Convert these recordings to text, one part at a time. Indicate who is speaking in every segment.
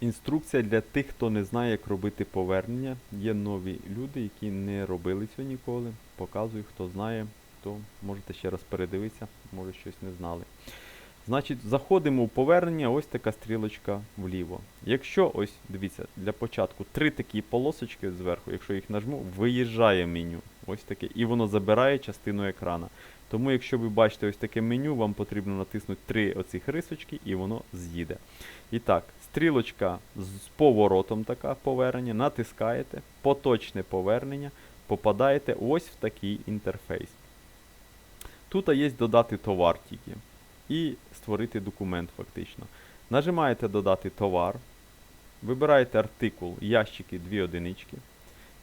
Speaker 1: Інструкція для тих, хто не знає, як робити повернення. Є нові люди, які не робили цього ніколи. Показую, хто знає, то можете ще раз передивитися, може щось не знали. Значить, заходимо у повернення, ось така стрілочка вліво. Якщо, ось, дивіться, для початку три такі полосочки зверху, якщо їх нажму, виїжджає меню. Ось таке. І воно забирає частину екрана. Тому, якщо ви бачите ось таке меню, вам потрібно натиснути три оцих рисочки, і воно з'їде. І так, стрілочка з поворотом така повернення, натискаєте, поточне повернення, попадаєте ось в такий інтерфейс. Тут є додати товар тільки. І створити документ фактично. Нажимаєте додати товар, вибираєте артикул ящики 2 одинички,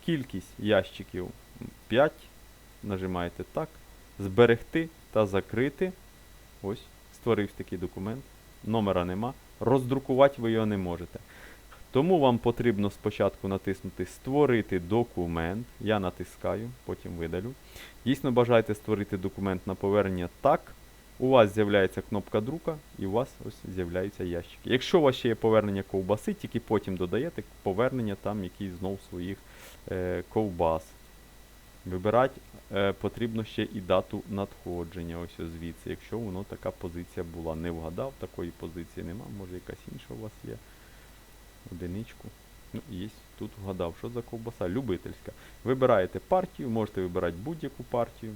Speaker 1: кількість ящиків 5, нажимаєте так, зберегти та закрити. Ось, створився такий документ, номера нема, роздрукувати ви його не можете. Тому вам потрібно спочатку натиснути Створити документ. Я натискаю, потім видалю. Дійсно бажаєте створити документ на повернення так. У вас з'являється кнопка друка, і у вас ось з'являються ящики. Якщо у вас ще є повернення ковбаси, тільки потім додаєте повернення там якісь знов своїх е, ковбас. Вибирати е, потрібно ще і дату надходження. Ось звідси, якщо воно така позиція була. Не вгадав, такої позиції нема, може якась інша у вас є. Одиничку. Ну, є, тут вгадав, що за ковбаса? Любительська. Вибираєте партію, можете вибирати будь-яку партію.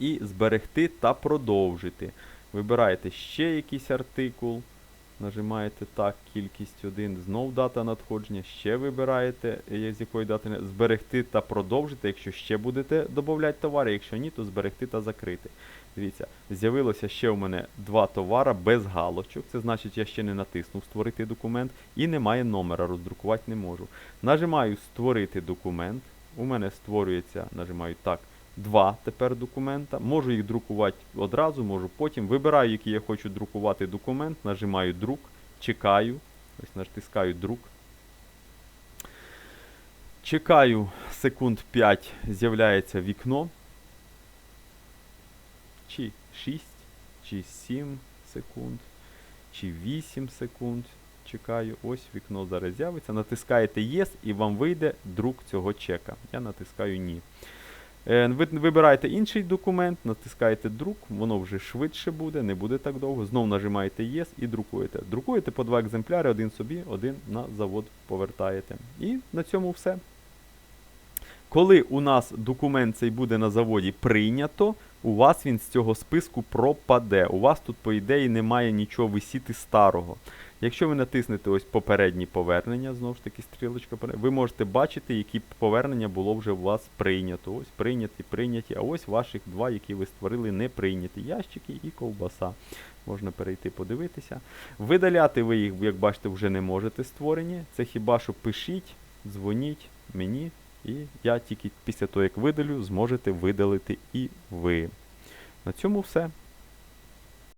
Speaker 1: І зберегти та продовжити. Вибираєте ще якийсь артикул. Нажимаєте так, кількість 1, знов дата надходження, ще вибираєте, е, з якої дати зберегти та продовжити, якщо ще будете додавати товари, якщо ні, то зберегти та закрити. Дивіться, з'явилося ще у мене два товара без галочок. Це значить, я ще не натиснув створити документ і немає номера, роздрукувати не можу. Нажимаю створити документ. У мене створюється, нажимаю так, два тепер документа. Можу їх друкувати одразу, можу потім. Вибираю, який я хочу друкувати документ, нажимаю друк, чекаю. Ось натискаю друк. Чекаю секунд 5, з'являється вікно. Чи 6, чи 7 секунд, чи 8 секунд. Чекаю, ось вікно зараз з'явиться. Натискаєте Yes і вам вийде друк цього чека. Я натискаю Ні. Е, Ви вибираєте інший документ, натискаєте друк, воно вже швидше буде, не буде так довго. Знову нажимаєте Yes і друкуєте. Друкуєте по два екземпляри, один собі, один на завод повертаєте. І на цьому все. Коли у нас документ цей буде на заводі прийнято, у вас він з цього списку пропаде. У вас тут, по ідеї, немає нічого висіти старого. Якщо ви натиснете ось попередні повернення, знову ж таки стрілочка, ви можете бачити, які повернення було вже у вас прийнято. Ось прийняті, прийняті, а ось ваших два, які ви створили, не прийняті. Ящики і ковбаса. Можна перейти подивитися. Видаляти ви їх, як бачите, вже не можете створені. Це хіба що пишіть, дзвоніть мені, і я тільки після того, як видалю, зможете видалити і ви. На цьому все.